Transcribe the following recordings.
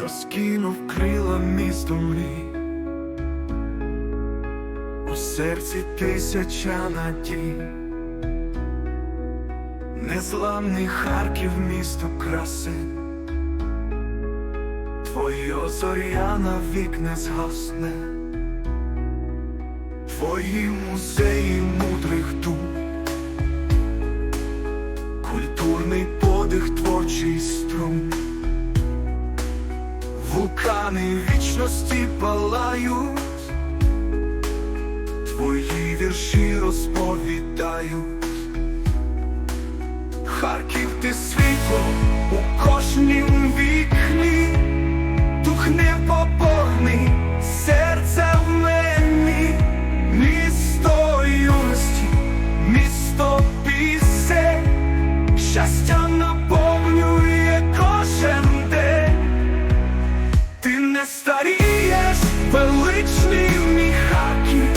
розкинув крила місто мрій, у серці тисяча надій, незламний Харків, місто краси, Твоє зоря навік не згасне, Твої музеї мудрих дум, культурний подих, творчий Вулкани вічності палають, твої вірші розповідають. Харків величний мій Харків,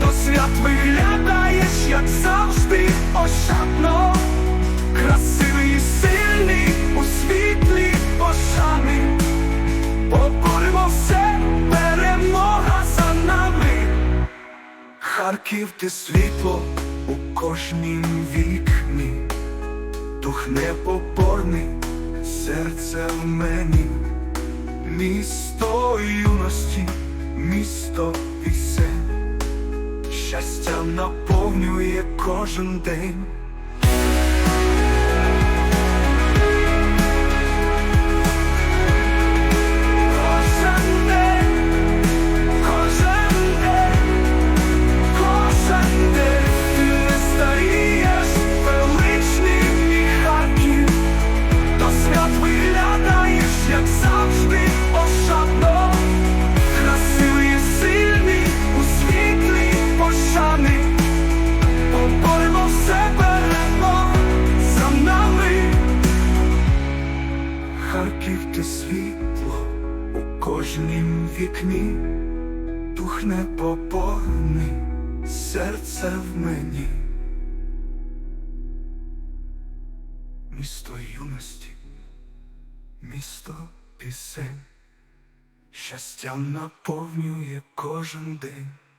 до свят виглядаєш, як завжди, ощадно, красивий і сильний у світлі пошани, поборемо все, перемога за нами. Харків ти світло у кожнім вікні, дух непоборний, серце в мені. Місто юності, місто пісень, щастя наповнює кожен день. Світло у кожнім вікні, дух непоборний, серце в мені. Місто юності, місто пісень, щастям наповнює кожен день.